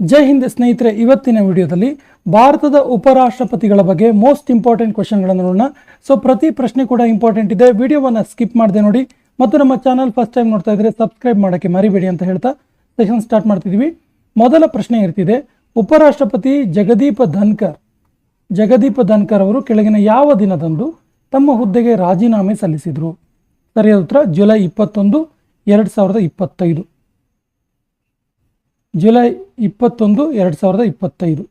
ಜೈ ಹಿಂದ್ ಸ್ನೇಹಿತರೆ, ಇವತ್ತಿನ ವಿಡಿಯೋದಲ್ಲಿ ಭಾರತದ ಉಪರಾಷ್ಟ್ರಪತಿಗಳ ಬಗ್ಗೆ ಮೋಸ್ಟ್ ಇಂಪಾರ್ಟೆಂಟ್ ಕ್ವಶನ್ಗಳನ್ನು ನೋಡೋಣ. ಸೊ ಪ್ರತಿ ಪ್ರಶ್ನೆ ಕೂಡ ಇಂಪಾರ್ಟೆಂಟ್ ಇದೆ. ವಿಡಿಯೋವನ್ನು ಸ್ಕಿಪ್ ಮಾಡದೆ ನೋಡಿ. ಮತ್ತು ನಮ್ಮ ಚಾನಲ್ ಫಸ್ಟ್ ಟೈಮ್ ನೋಡ್ತಾ ಇದ್ರೆ ಸಬ್ಸ್ಕ್ರೈಬ್ ಮಾಡೋಕ್ಕೆ ಮರಿಬೇಡಿ ಅಂತ ಹೇಳ್ತಾ ಸೆಷನ್ ಸ್ಟಾರ್ಟ್ ಮಾಡ್ತಿದ್ದೀವಿ ಮೊದಲ ಪ್ರಶ್ನೆ ಇರ್ತಿದೆ. ಉಪರಾಷ್ಟ್ರಪತಿ ಜಗದೀಪ ಧನ್ಕರ್ ಜಗದೀಪ ಧನ್ಕರ್ ಅವರು ಕೆಳಗಿನ ಯಾವ ದಿನದಂದು ತಮ್ಮ ಹುದ್ದೆಗೆ ರಾಜೀನಾಮೆ ಸಲ್ಲಿಸಿದರು? ಸರಿಯಾದ ಉತ್ತರ, ಜುಲೈ ಇಪ್ಪತ್ತೊಂದು, ಎರಡು ಸಾವಿರದ ಇಪ್ಪತ್ತೈದು. ಜುಲೈ ಇಪ್ಪತ್ತೊಂದು, ಎರಡು ಸಾವಿರದ ಇಪ್ಪತ್ತೈದು.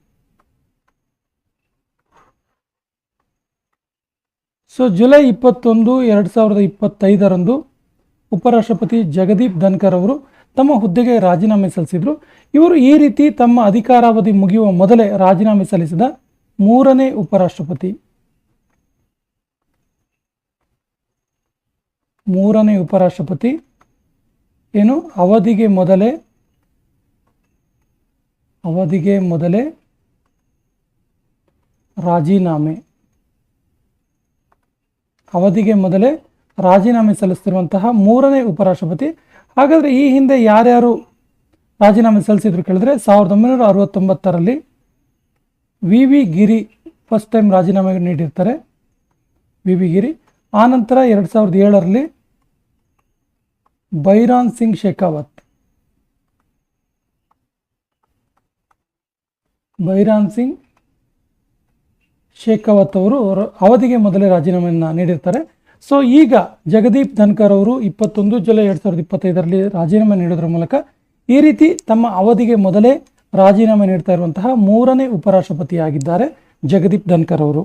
ಸೊ ಜುಲೈ ಇಪ್ಪತ್ತೊಂದು, ಎರಡು ಸಾವಿರದ ಇಪ್ಪತ್ತೈದರಂದು ಉಪರಾಷ್ಟ್ರಪತಿ ಜಗದೀಪ್ ಧನ್ಕರ್ ಅವರು ತಮ್ಮ ಹುದ್ದೆಗೆ ರಾಜೀನಾಮೆ ಸಲ್ಲಿಸಿದರು. ಇವರು ಈ ರೀತಿ ತಮ್ಮ ಅಧಿಕಾರಾವಧಿ ಮುಗಿಯುವ ಮೊದಲೇ ರಾಜೀನಾಮೆ ಸಲ್ಲಿಸಿದ ಮೂರನೇ ಉಪರಾಷ್ಟ್ರಪತಿ. ಮೂರನೇ ಉಪರಾಷ್ಟ್ರಪತಿ. ಏನು? ಅವಧಿಗೆ ಮೊದಲೇ ಅವಧಿಗೆ ಮೊದಲೇ ರಾಜೀನಾಮೆ. ಅವಧಿಗೆ ಮೊದಲೇ ರಾಜೀನಾಮೆ ಸಲ್ಲಿಸ್ತಿರುವಂತಹ ಮೂರನೇ ಉಪರಾಷ್ಟ್ರಪತಿ. ಹಾಗಾದರೆ ಈ ಹಿಂದೆ ಯಾರ್ಯಾರು ರಾಜೀನಾಮೆ ಸಲ್ಲಿಸಿದ್ರು ಕೇಳಿದ್ರೆ ಸಾವಿರದ ಒಂಬೈನೂರ ಅರವತ್ತೊಂಬತ್ತರಲ್ಲಿ V V Giri first time ರಾಜೀನಾಮೆ ನೀಡಿರ್ತಾರೆ. V V Giri. ಆನಂತರ ಎರಡು ಸಾವಿರದ ಏಳರಲ್ಲಿ ಬೈರಾನ್ ಸಿಂಗ್ ಶೇಖಾವತ್. ಬೈರಾನ್ ಸಿಂಗ್ ಶೇಖಾವತ್ ಅವರು ಅವಧಿಗೆ ಮೊದಲೇ ರಾಜೀನಾಮೆಯನ್ನು ನೀಡಿರ್ತಾರೆ. ಸೊ, ಈಗ ಜಗದೀಪ್ ಧನ್ಕರ್ ಅವರು ಇಪ್ಪತ್ತೊಂದು ಜುಲೈ ಎರಡು ಸಾವಿರದ ಇಪ್ಪತ್ತೈದರಲ್ಲಿ ರಾಜೀನಾಮೆ ನೀಡೋದ್ರ ಮೂಲಕ ಈ ರೀತಿ ತಮ್ಮ ಅವಧಿಗೆ ಮೊದಲೇ ರಾಜೀನಾಮೆ ನೀಡ್ತಾ ಇರುವಂತಹ ಮೂರನೇ ಉಪರಾಷ್ಟ್ರಪತಿಯಾಗಿದ್ದಾರೆ ಜಗದೀಪ್ ಧನ್ಕರ್ ಅವರು.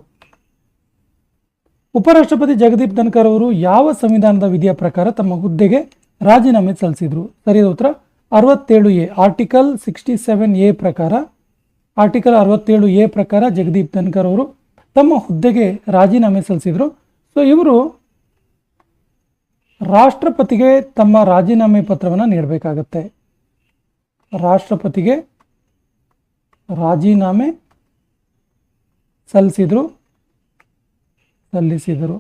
ಉಪರಾಷ್ಟ್ರಪತಿ ಜಗದೀಪ್ ಧನ್ಕರ್ ಅವರು ಯಾವ ಸಂವಿಧಾನದ ವಿಧಿಯ ಪ್ರಕಾರ ತಮ್ಮ ಹುದ್ದೆಗೆ ರಾಜೀನಾಮೆ ಸಲ್ಲಿಸಿದರು? ಸರಿಯಾದ ಉತ್ತರ, ಅರವತ್ತೇಳು A, article sixty seven A ಪ್ರಕಾರ ಆರ್ಟಿಕಲ್ ಅರವತ್ತೇಳು ಎ ಪ್ರಕಾರ ಜಗದೀಪ್ ಧನ್ಕರ್ ಅವರು ತಮ್ಮ ಹುದ್ದೆಗೆ ರಾಜೀನಾಮೆ ಸಲ್ಲಿಸಿದರು. ಸೊ ಇವರು ರಾಷ್ಟ್ರಪತಿಗೆ ತಮ್ಮ ರಾಜೀನಾಮೆ ಪತ್ರವನ್ನು ನೀಡಬೇಕಾಗತ್ತೆ. ರಾಷ್ಟ್ರಪತಿಗೆ ರಾಜೀನಾಮೆ ಸಲ್ಲಿಸಿದರು ಸಲ್ಲಿಸಿದರು.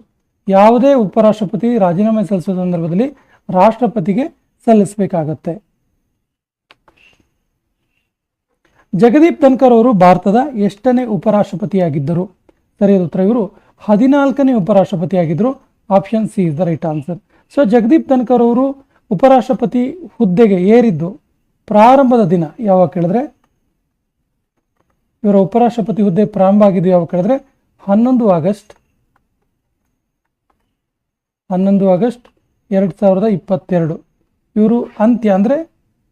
ಯಾವುದೇ ಉಪರಾಷ್ಟ್ರಪತಿ ರಾಜೀನಾಮೆ ಸಲ್ಲಿಸುವ ಸಂದರ್ಭದಲ್ಲಿ ರಾಷ್ಟ್ರಪತಿಗೆ ಸಲ್ಲಿಸಬೇಕಾಗತ್ತೆ. ಜಗದೀಪ್ ಧನ್ಕರ್ ಅವರು ಭಾರತದ ಎಷ್ಟನೇ ಉಪರಾಷ್ಟ್ರಪತಿಯಾಗಿದ್ದರು? ಸರಿಯಾದ ಉತ್ತರ ಇವರು. ಹದಿನಾಲ್ಕನೇ ಉಪರಾಷ್ಟ್ರಪತಿಯಾಗಿದ್ದರು option C is the right answer. So, Jagdeep Dhankhar ಅವರು ಉಪರಾಷ್ಟ್ರಪತಿ ಹುದ್ದೆಗೆ ಏರಿದ್ದು ಪ್ರಾರಂಭದ ದಿನ ಯಾವಾಗ ಕೇಳಿದ್ರೆ? ಇವರ ಉಪರಾಷ್ಟ್ರಪತಿ ಹುದ್ದೆ ಪ್ರಾರಂಭ ಆಗಿದ್ದು ಯಾವಾಗ ಕೇಳಿದ್ರೆ? ಹನ್ನೊಂದು ಆಗಸ್ಟ್. ಹನ್ನೊಂದು ಆಗಸ್ಟ್ ಎರಡು ಸಾವಿರದ ಇಪ್ಪತ್ತೆರಡು. ಇವರು ಅಂತ್ಯ ಅಂದರೆ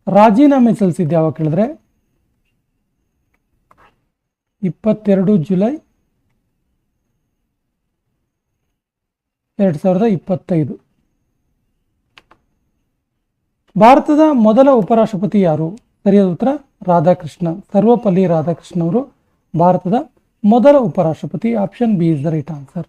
ರಾಜೀನಾಮೆ ಸಲ್ಲಿಸಿದ್ದು ಯಾವಾಗ ಕೇಳಿದ್ರೆ? ಇಪ್ಪತ್ತೆರಡು ಜುಲೈ ಎರಡು ಸಾವಿರದ ಇಪ್ಪತ್ತೈದು. ಭಾರತದ ಮೊದಲ ಉಪರಾಷ್ಟ್ರಪತಿ ಯಾರು? ಸರಿಯಾದ ಉತ್ತರ, ರಾಧಾಕೃಷ್ಣ. ಸರ್ವಪಲ್ಲಿ ರಾಧಾಕೃಷ್ಣ ಅವರು ಭಾರತದ ಮೊದಲ ಉಪರಾಷ್ಟ್ರಪತಿ. Option B is the right answer.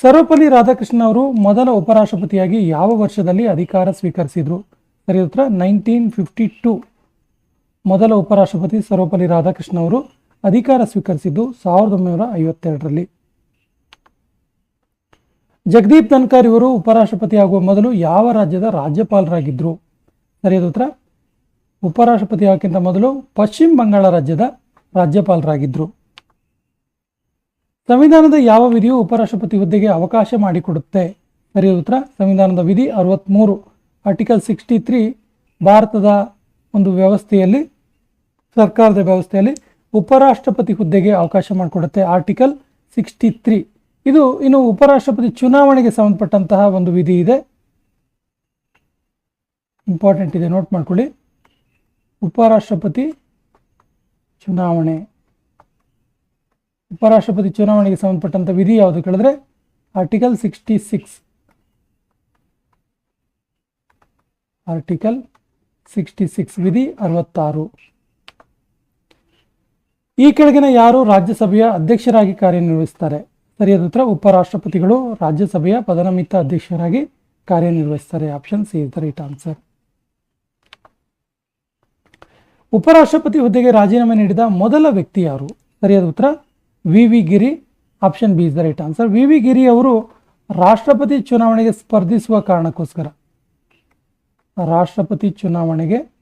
Sarvepalli Radhakrishna ಅವರು ಮೊದಲ ಉಪರಾಷ್ಟ್ರಪತಿಯಾಗಿ ಯಾವ ವರ್ಷದಲ್ಲಿ ಅಧಿಕಾರ ಸ್ವೀಕರಿಸಿದರು? ಸರಿಯಾದ ಉತ್ತರ ನೈನ್ಟೀನ್ ಫಿಫ್ಟಿ ಟೂ ಮೊದಲ ಉಪರಾಷ್ಟ್ರಪತಿ ಸರ್ವಪಲ್ಲಿ ರಾಧಾಕೃಷ್ಣ ಅವರು ಅಧಿಕಾರ ಸ್ವೀಕರಿಸಿದ್ದು ಸಾವಿರದ ಒಂಬೈನೂರ ಐವತ್ತೆರಡರಲ್ಲಿ. ಜಗದೀಪ್ ಧನ್ಕರ್ ಇವರು ಉಪರಾಷ್ಟ್ರಪತಿ ಆಗುವ ಮೊದಲು ಯಾವ ರಾಜ್ಯದ ರಾಜ್ಯಪಾಲರಾಗಿದ್ದರು ಸರಿಯಾದ ಉತ್ತರ, ಉಪರಾಷ್ಟ್ರಪತಿ ಆಗಕ್ಕಿಂತ ಮೊದಲು ಪಶ್ಚಿಮ ಬಂಗಾಳ ರಾಜ್ಯದ ರಾಜ್ಯಪಾಲರಾಗಿದ್ದರು ಸಂವಿಧಾನದ ಯಾವ ವಿಧಿಯು ಉಪರಾಷ್ಟ್ರಪತಿ ಹುದ್ದೆಗೆ ಅವಕಾಶ ಮಾಡಿಕೊಡುತ್ತೆ? ಸರಿಯಾದ ಉತ್ತರ, ಸಂವಿಧಾನದ ವಿಧಿ ಅರವತ್ತ್ಮೂರು ಆರ್ಟಿಕಲ್ ಸಿಕ್ಸ್ಟಿ ತ್ರೀ ಭಾರತದ ಒಂದು ವ್ಯವಸ್ಥೆಯಲ್ಲಿ, ಸರ್ಕಾರದ ವ್ಯವಸ್ಥೆಯಲ್ಲಿ ಉಪರಾಷ್ಟ್ರಪತಿ ಹುದ್ದೆಗೆ ಅವಕಾಶ ಮಾಡಿಕೊಡುತ್ತೆ. ಆರ್ಟಿಕಲ್ ಸಿಕ್ಸ್ಟಿ ತ್ರೀ ಇದು ಇನ್ನು ಉಪರಾಷ್ಟ್ರಪತಿ ಚುನಾವಣೆಗೆ ಸಂಬಂಧಪಟ್ಟಂತಹ ಒಂದು ವಿಧಿ ಇದೆ. ಇಂಪಾರ್ಟೆಂಟ್ ಇದೆ. ನೋಟ್ ಮಾಡ್ಕೊಳ್ಳಿ. ಉಪರಾಷ್ಟ್ರಪತಿ ಚುನಾವಣೆ. ಉಪರಾಷ್ಟ್ರಪತಿ ಚುನಾವಣೆಗೆ ಸಂಬಂಧಪಟ್ಟಂಥ ವಿಧಿ ಯಾವುದು ಕೇಳಿದ್ರೆ? Article sixty six article sixty six ವಿಧಿ ಅರವತ್ತಾರು. ಈ ಕೆಳಗಿನ ಯಾರು ರಾಜ್ಯಸಭೆಯ ಅಧ್ಯಕ್ಷರಾಗಿ ಕಾರ್ಯನಿರ್ವಹಿಸ್ತಾರೆ? ಸರಿಯಾದ ಉತ್ತರ, ಉಪರಾಷ್ಟ್ರಪತಿಗಳು ರಾಜ್ಯಸಭೆಯ ಪದನಮಿತ ಅಧ್ಯಕ್ಷರಾಗಿ ಕಾರ್ಯನಿರ್ವಹಿಸ್ತಾರೆ. Option C is the right answer. ಉಪರಾಷ್ಟ್ರಪತಿ ಹುದ್ದೆಗೆ ರಾಜೀನಾಮೆ ನೀಡಿದ ಮೊದಲ ವ್ಯಕ್ತಿ ಯಾರು? ಸರಿಯಾದ ಉತ್ತರ, V V Giri. Option B is the right answer. V V Giri ಅವರು ರಾಷ್ಟ್ರಪತಿ ಚುನಾವಣೆಗೆ ಸ್ಪರ್ಧಿಸುವ ಕಾರಣಕ್ಕೋಸ್ಕರ ರಾಷ್ಟ್ರಪತಿ ಚುನಾವಣೆಗೆ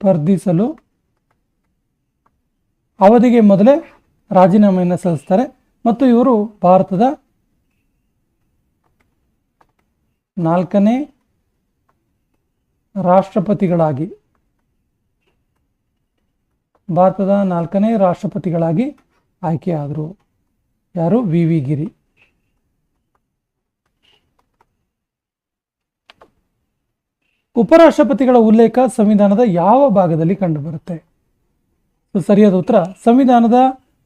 ಸ್ಪರ್ಧಿಸಲು ಅವಧಿಗೆ ಮೊದಲೇ ರಾಜೀನಾಮೆಯನ್ನು ಸಲ್ಲಿಸ್ತಾರೆ. ಮತ್ತು ಇವರು ಭಾರತದ ನಾಲ್ಕನೇ ರಾಷ್ಟ್ರಪತಿಗಳಾಗಿ, ಭಾರತದ ನಾಲ್ಕನೇ ರಾಷ್ಟ್ರಪತಿಗಳಾಗಿ ಆಯ್ಕೆಯಾದರು. ಯಾರು? ವಿ ವಿ ಗಿರಿ. ಉಪರಾಷ್ಟ್ರಪತಿಗಳ ಉಲ್ಲೇಖ ಸಂವಿಧಾನದ ಯಾವ ಭಾಗದಲ್ಲಿ ಕಂಡುಬರುತ್ತೆ? ಸರಿಯಾದ ಉತ್ತರ, ಸಂವಿಧಾನದ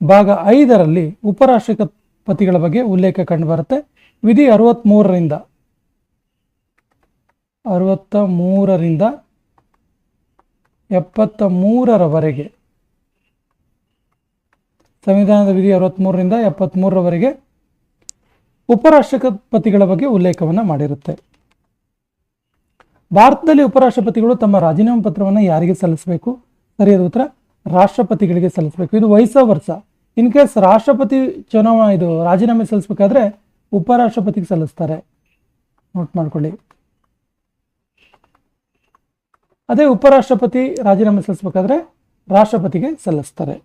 ಭಾಗ ಐದರಲ್ಲಿ ಉಪರಾಷ್ಟ್ರಪತಿಗಳ ಬಗ್ಗೆ ಉಲ್ಲೇಖ ಕಂಡುಬರುತ್ತೆ. ವಿಧಿ ಅರವತ್ತ್ಮೂರರಿಂದ ಅರವತ್ತ ಮೂರರಿಂದ ಎಪ್ಪತ್ತ ಮೂರರವರೆಗೆ ಸಂವಿಧಾನದ ವಿಧಿ ಅರವತ್ತ್ಮೂರರಿಂದ ಎಪ್ಪತ್ತ್ಮೂರರವರೆಗೆ ಉಪರಾಷ್ಟ್ರಪತಿಗಳ ಬಗ್ಗೆ ಉಲ್ಲೇಖವನ್ನು ಮಾಡಿರುತ್ತೆ. ಭಾರತದಲ್ಲಿ ಉಪರಾಷ್ಟ್ರಪತಿಗಳು ತಮ್ಮ ರಾಜೀನಾಮೆ ಪತ್ರವನ್ನು ಯಾರಿಗೆ ಸಲ್ಲಿಸಬೇಕು? ಸರಿಯಾದ ಉತ್ತರ ರಾಷ್ಟ್ರಪತಿಗಳಿಗೆ ಸಲ್ಲಿಸಬೇಕು. ಇದು ವಯಸ್ಸ ವರ್ಷ ಇನ್ ಕೇಸ್ ರಾಷ್ಟ್ರಪತಿ ಚುನಾವಣಾ ಇದು ರಾಜೀನಾಮೆ ಸಲ್ಲಿಸಬೇಕಾದ್ರೆ ಉಪರಾಷ್ಟ್ರಪತಿಗೆ ಸಲ್ಲಿಸ್ತಾರೆ. ನೋಟ್ ಮಾಡ್ಕೊಳ್ಳಿ. ಅದೇ ಉಪರಾಷ್ಟ್ರಪತಿ ರಾಜೀನಾಮೆ ಸಲ್ಲಿಸಬೇಕಾದ್ರೆ ರಾಷ್ಟ್ರಪತಿಗೆ ಸಲ್ಲಿಸ್ತಾರೆ.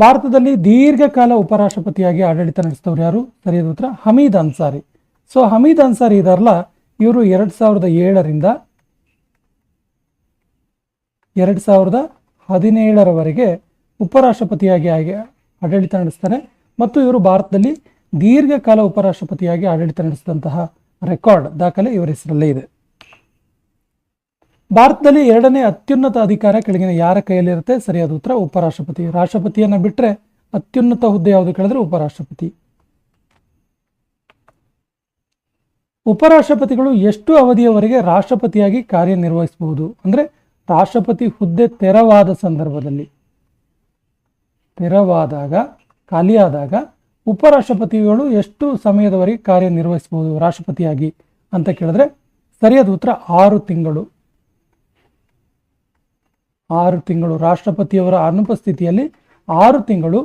ಭಾರತದಲ್ಲಿ ದೀರ್ಘಕಾಲ ಉಪರಾಷ್ಟ್ರಪತಿಯಾಗಿ ಆಡಳಿತ ನಡೆಸಿದವರು ಯಾರು? ಸರಿಯಾದ ಉತ್ತರ ಹಮೀದ್ ಅನ್ಸಾರಿ. ಸೊ, ಹಮೀದ್ ಅನ್ಸಾರಿ ಇದಾರಲ್ಲ ಇವರು ಎರಡು ಸಾವಿರದ ಏಳರಿಂದ ಎರಡು ಸಾವಿರದ ಹದಿನೇಳರವರೆಗೆ ಉಪರಾಷ್ಟ್ರಪತಿಯಾಗಿ ಆಗಿ ಆಡಳಿತ ನಡೆಸ್ತಾರೆ. ಮತ್ತು ಇವರು ಭಾರತದಲ್ಲಿ ದೀರ್ಘಕಾಲ ಉಪರಾಷ್ಟ್ರಪತಿಯಾಗಿ ಆಡಳಿತ ನಡೆಸಿದಂತಹ ರೆಕಾರ್ಡ್ ದಾಖಲೆ ಇವರ ಹೆಸರಲ್ಲೇ ಇದೆ. ಭಾರತದಲ್ಲಿ ಎರಡನೇ ಅತ್ಯುನ್ನತ ಅಧಿಕಾರ ಕೆಳಗಿನ ಯಾರ ಕೈಯಲ್ಲಿರುತ್ತೆ? ಸರಿಯಾದ ಉತ್ತರ ಉಪರಾಷ್ಟ್ರಪತಿ. ರಾಷ್ಟ್ರಪತಿಯನ್ನು ಬಿಟ್ಟರೆ ಅತ್ಯುನ್ನತ ಹುದ್ದೆ ಯಾವುದು ಕೇಳಿದ್ರೆ ಉಪರಾಷ್ಟ್ರಪತಿ. ಉಪರಾಷ್ಟ್ರಪತಿಗಳು ಎಷ್ಟು ಅವಧಿಯವರೆಗೆ ರಾಷ್ಟ್ರಪತಿಯಾಗಿ ಕಾರ್ಯನಿರ್ವಹಿಸಬಹುದು? ಅಂದರೆ ರಾಷ್ಟ್ರಪತಿ ಹುದ್ದೆ ತೆರವಾದ ಸಂದರ್ಭದಲ್ಲಿ. ತೆರವಾದಾಗ, ಖಾಲಿಯಾದಾಗ ಉಪರಾಷ್ಟ್ರಪತಿಗಳು ಎಷ್ಟು ಸಮಯದವರೆಗೆ ಕಾರ್ಯನಿರ್ವಹಿಸಬಹುದು ರಾಷ್ಟ್ರಪತಿಯಾಗಿ ಅಂತ ಕೇಳಿದ್ರೆ ಸರಿಯಾದ ಉತ್ತರ ಆರು ತಿಂಗಳು. ಆರು ತಿಂಗಳು ರಾಷ್ಟ್ರಪತಿಯವರ ಅನುಪಸ್ಥಿತಿಯಲ್ಲಿ ಆರು ತಿಂಗಳು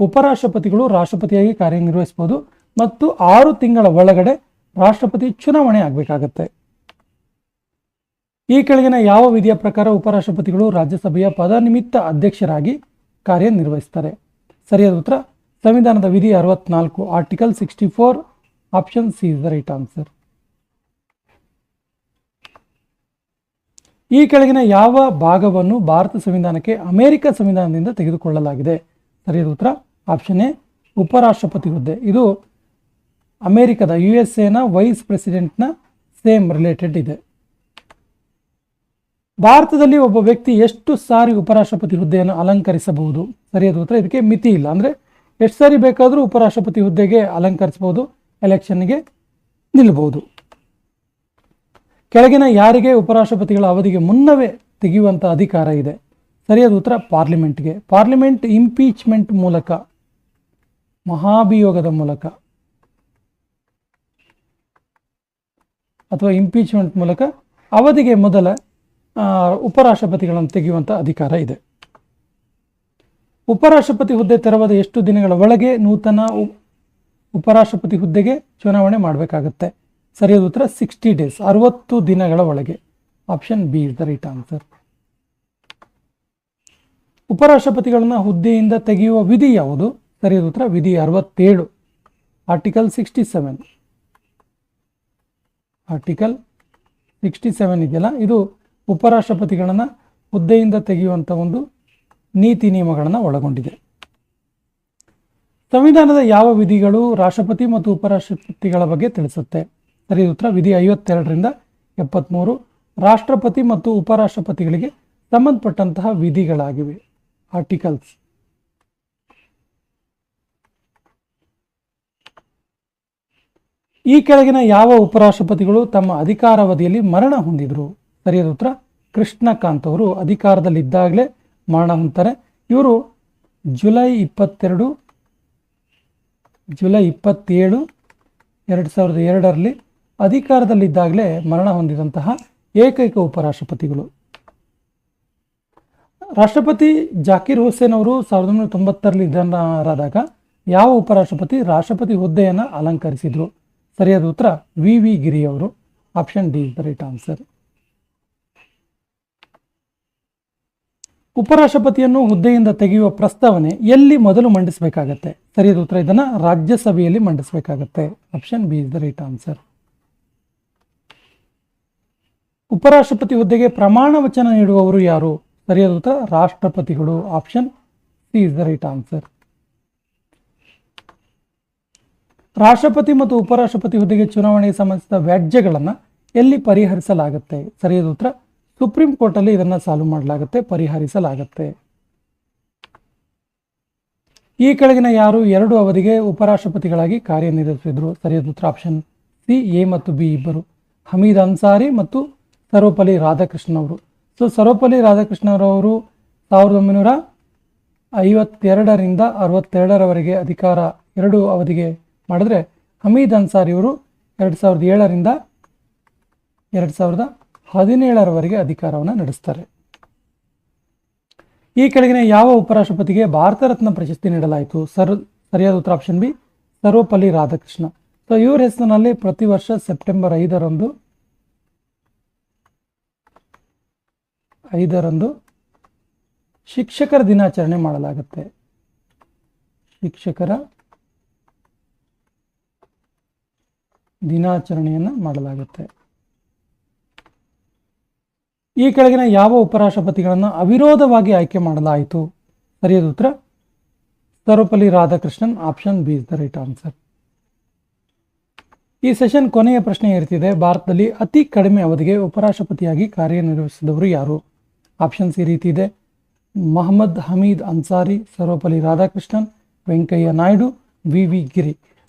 ಉಪರಾಷ್ಟ್ರಪತಿಗಳು ರಾಷ್ಟ್ರಪತಿಯಾಗಿ ಕಾರ್ಯನಿರ್ವಹಿಸಬಹುದು ಮತ್ತು ಆರು ತಿಂಗಳ ಒಳಗಡೆ ರಾಷ್ಟ್ರಪತಿ ಚುನಾವಣೆ ಆಗಬೇಕಾಗತ್ತೆ. ಈ ಕೆಳಗಿನ ಯಾವ ವಿಧಿಯ ಪ್ರಕಾರ ಉಪರಾಷ್ಟ್ರಪತಿಗಳು ರಾಜ್ಯಸಭೆಯ ಪದನಿಮಿತ್ತ ಅಧ್ಯಕ್ಷರಾಗಿ ಕಾರ್ಯನಿರ್ವಹಿಸ್ತಾರೆ? ಸರಿಯಾದ ಉತ್ತರ, ಸಂವಿಧಾನದ ವಿಧಿ ಅರವತ್ನಾಲ್ಕು, article sixty four, option C is the right answer. ಈ ಕೆಳಗಿನ ಯಾವ ಭಾಗವನ್ನು ಭಾರತ ಸಂವಿಧಾನಕ್ಕೆ ಅಮೆರಿಕ ಸಂವಿಧಾನದಿಂದ ತೆಗೆದುಕೊಳ್ಳಲಾಗಿದೆ? ಸರಿಯಾದ ಉತ್ತರ, ಆಪ್ಷನ್ ಎ, ಉಪರಾಷ್ಟ್ರಪತಿ ಹುದ್ದೆ. ಇದು ಅಮೆರಿಕದ ಯು ಎಸ್ ಎನ ವೈಸ್ ಪ್ರೆಸಿಡೆಂಟ್ನ ಸೇಮ್ ರಿಲೇಟೆಡ್ ಇದೆ. ಭಾರತದಲ್ಲಿ ಒಬ್ಬ ವ್ಯಕ್ತಿ ಎಷ್ಟು ಸಾರಿ ಉಪರಾಷ್ಟ್ರಪತಿ ಹುದ್ದೆಯನ್ನು ಅಲಂಕರಿಸಬಹುದು? ಸರಿಯಾದ ಉತ್ತರ, ಇದಕ್ಕೆ ಮಿತಿ ಇಲ್ಲ. ಅಂದರೆ ಎಷ್ಟು ಸಾರಿ ಬೇಕಾದರೂ ಉಪರಾಷ್ಟ್ರಪತಿ ಹುದ್ದೆಗೆ ಅಲಂಕರಿಸಬಹುದು, ಎಲೆಕ್ಷನ್ಗೆ ನಿಲ್ಲಬಹುದು. ಕೆಳಗಿನ ಯಾರಿಗೆ ಉಪರಾಷ್ಟ್ರಪತಿಗಳ ಅವಧಿಗೆ ಮುನ್ನವೇ ತೆಗೆಯುವಂಥ ಅಧಿಕಾರ ಇದೆ? ಸರಿಯಾದ ಉತ್ತರ, ಪಾರ್ಲಿಮೆಂಟ್ಗೆ. ಪಾರ್ಲಿಮೆಂಟ್ ಇಂಪೀಚ್ಮೆಂಟ್ ಮೂಲಕ, ಮಹಾಭಿಯೋಗದ ಮೂಲಕ. ಅಥವಾ ಇಂಪೀಚ್ಮೆಂಟ್ ಮೂಲಕ ಅವಧಿಗೆ ಮೊದಲ ಉಪರಾಷ್ಟ್ರಪತಿಗಳನ್ನು ತೆಗೆಯುವಂಥ ಅಧಿಕಾರ ಇದೆ. ಉಪರಾಷ್ಟ್ರಪತಿ ಹುದ್ದೆ ತೆರವಾದ ಎಷ್ಟು ದಿನಗಳ ಒಳಗೆ ನೂತನ ಉಪರಾಷ್ಟ್ರಪತಿ ಹುದ್ದೆಗೆ ಚುನಾವಣೆ ಮಾಡಬೇಕಾಗತ್ತೆ? ಸರಿಯಾದ ಉತ್ತರ ಸಿಕ್ಸ್ಟಿ ಡೇಸ್ ಅರವತ್ತು ದಿನಗಳ ಒಳಗೆ. Option B is the right answer ಉಪರಾಷ್ಟ್ರಪತಿಗಳನ್ನ ಹುದ್ದೆಯಿಂದ ತೆಗೆಯುವ ವಿಧಿ ಯಾವುದು? ಸರಿಯಾದ ಉತ್ತರ, ವಿಧಿ ಅರವತ್ತೇಳು article sixty seven article sixty seven ಇದೆಯಲ್ಲ, ಇದು ಉಪರಾಷ್ಟ್ರಪತಿಗಳನ್ನು ಹುದ್ದೆಯಿಂದ ತೆಗೆಯುವಂಥ ಒಂದು ನೀತಿ ನಿಯಮಗಳನ್ನು ಒಳಗೊಂಡಿದೆ. ಸಂವಿಧಾನದ ಯಾವ ವಿಧಿಗಳು ರಾಷ್ಟ್ರಪತಿ ಮತ್ತು ಉಪರಾಷ್ಟ್ರಪತಿಗಳ ಬಗ್ಗೆ ತಿಳಿಸುತ್ತೆ? ಸರಿ ಉತ್ತರ. ವಿಧಿ ಐವತ್ತೆರಡರಿಂದ ಎಪ್ಪತ್ತ್ಮೂರು ರಾಷ್ಟ್ರಪತಿ ಮತ್ತು ಉಪರಾಷ್ಟ್ರಪತಿಗಳಿಗೆ ಸಂಬಂಧಪಟ್ಟಂತಹ ವಿಧಿಗಳಾಗಿವೆ. ಆರ್ಟಿಕಲ್ಸ್. ಈ ಕೆಳಗಿನ ಯಾವ ಉಪರಾಷ್ಟ್ರಪತಿಗಳು ತಮ್ಮ ಅಧಿಕಾರಾವಧಿಯಲ್ಲಿ ಮರಣ ಹೊಂದಿದ್ರು? ಸರಿಯಾದ ಉತ್ತರ, ಕೃಷ್ಣಕಾಂತ್ ಅವರು ಅಧಿಕಾರದಲ್ಲಿದ್ದಾಗಲೇ ಮರಣ ಹೊಂದ್ತಾರೆ. ಇವರು ಜುಲೈ ಇಪ್ಪತ್ತೆರಡು, ಜುಲೈ ಇಪ್ಪತ್ತೇಳು, ಎರಡು ಸಾವಿರದ ಎರಡರಲ್ಲಿ ಅಧಿಕಾರದಲ್ಲಿದ್ದಾಗಲೇ ಮರಣ ಹೊಂದಿದಂತಹ ಏಕೈಕ ಉಪರಾಷ್ಟ್ರಪತಿಗಳು. ರಾಷ್ಟ್ರಪತಿ ಜಾಕೀರ್ ಹುಸೇನ್ ಅವರು ಸಾವಿರದ ಒಂಬೈನೂರ ತೊಂಬತ್ತರಲ್ಲಿ ಜನರಾದಾಗ ಯಾವ ಉಪರಾಷ್ಟ್ರಪತಿ ರಾಷ್ಟ್ರಪತಿ ಹುದ್ದೆಯನ್ನು ಅಲಂಕರಿಸಿದರು? ಸರಿಯಾದ ಉತ್ತರ ವಿ ವಿ ಗಿರಿ ಅವರು. Option D is the right answer ಉಪರಾಷ್ಟ್ರಪತಿಯನ್ನು ಹುದ್ದೆಯಿಂದ ತೆಗೆಯುವ ಪ್ರಸ್ತಾವನೆ ಎಲ್ಲಿ ಮೊದಲು ಮಂಡಿಸಬೇಕಾಗತ್ತೆ? ಸರಿಯಾದ ಉತ್ತರ ಇದನ್ನು ರಾಜ್ಯಸಭೆಯಲ್ಲಿ ಮಂಡಿಸಬೇಕಾಗತ್ತೆ. Option B is the right answer ಉಪರಾಷ್ಟ್ರಪತಿ ಹುದ್ದೆಗೆ ಪ್ರಮಾಣ ವಚನ ನೀಡುವವರು ಯಾರು? ಸರಿಯಾದ ಉತ್ತರ ರಾಷ್ಟ್ರಪತಿಗಳು. Option C is the right answer ರಾಷ್ಟ್ರಪತಿ ಮತ್ತು ಉಪರಾಷ್ಟ್ರಪತಿ ಹುದ್ದೆಗೆ ಚುನಾವಣೆಗೆ ಸಂಬಂಧಿಸಿದ ವ್ಯಾಜ್ಯಗಳನ್ನು ಎಲ್ಲಿ ಪರಿಹರಿಸಲಾಗುತ್ತೆ? ಸರಿಯಾದ ಉತ್ತರ, ಸುಪ್ರೀಂ ಕೋರ್ಟಲ್ಲಿ ಇದನ್ನು ಸಾಲ್ವ್ ಮಾಡಲಾಗುತ್ತೆ, ಪರಿಹರಿಸಲಾಗುತ್ತೆ. ಈ ಕೆಳಗಿನ ಯಾರು ಎರಡು ಅವಧಿಗೆ ಉಪರಾಷ್ಟ್ರಪತಿಗಳಾಗಿ ಕಾರ್ಯನಿರ್ವಹಿಸಿದ್ರು? ಸರಿಯಾದ ಉತ್ತರ, ಆಪ್ಷನ್ ಸಿ, ಎ ಮತ್ತು ಬಿ ಇಬ್ಬರು. ಹಮೀದ್ ಅನ್ಸಾರಿ ಮತ್ತು ಸರ್ವಪಲ್ಲಿ ರಾಧಾಕೃಷ್ಣ ಅವರು. ಸೊ ಸರ್ವಪಲ್ಲಿ ರಾಧಾಕೃಷ್ಣರವರು ಸಾವಿರದ ಒಂಬೈನೂರ ಐವತ್ತೆರಡರಿಂದ ಅರವತ್ತೆರಡರವರೆಗೆ ಅಧಿಕಾರ ಎರಡು ಅವಧಿಗೆ ಮಾಡಿದ್ರೆ ಹಮೀದ್ ಅನ್ಸಾರ್ ಇವರು ಎರಡು ಸಾವಿರದ ಏಳರಿಂದ ಎರಡು ಸಾವಿರದ ಹದಿನೇಳರವರೆಗೆ ಅಧಿಕಾರವನ್ನು ನಡೆಸ್ತಾರೆ. ಈ ಕೆಳಗಿನ ಯಾವ ಉಪರಾಷ್ಟ್ರಪತಿಗೆ ಭಾರತ ರತ್ನ ಪ್ರಶಸ್ತಿ ನೀಡಲಾಯಿತು? ಸರ್, ಸರಿಯಾದ ಉತ್ತರ option B Sarvepalli Radhakrishna. So ಇವ್ರ ಹೆಸರಿನಲ್ಲಿ ಪ್ರತಿ ವರ್ಷ ಸೆಪ್ಟೆಂಬರ್ ಐದರಂದು ಐದರಂದು ಶಿಕ್ಷಕರ ದಿನಾಚರಣೆ ಮಾಡಲಾಗುತ್ತೆ. ಶಿಕ್ಷಕರ ದಿನಾಚರಣೆಯನ್ನು ಮಾಡಲಾಗುತ್ತೆ. ಈ ಕೆಳಗಿನ ಯಾವ ಉಪರಾಷ್ಟ್ರಪತಿಗಳನ್ನು ಅವಿರೋಧವಾಗಿ ಆಯ್ಕೆ ಮಾಡಲಾಯಿತು? ಸರಿಯಾದ ಉತ್ತರ, Sarvepalli Radhakrishnan, option B is the right answer. ಈ ಸೆಷನ್ ಕೊನೆಯ ಪ್ರಶ್ನೆ ಇರ್ತಿದೆ ಭಾರತದಲ್ಲಿ ಅತಿ ಕಡಿಮೆ ಅವಧಿಗೆ ಉಪರಾಷ್ಟ್ರಪತಿಯಾಗಿ ಕಾರ್ಯನಿರ್ವಹಿಸಿದವರು ಯಾರು? ಆಪ್ಷನ್ಸ್ ಈ ರೀತಿ ಇದೆ. Mohammad Hamid Ansari, Sarvepalli Radhakrishnan, Venkaiah Naidu, V V Giri.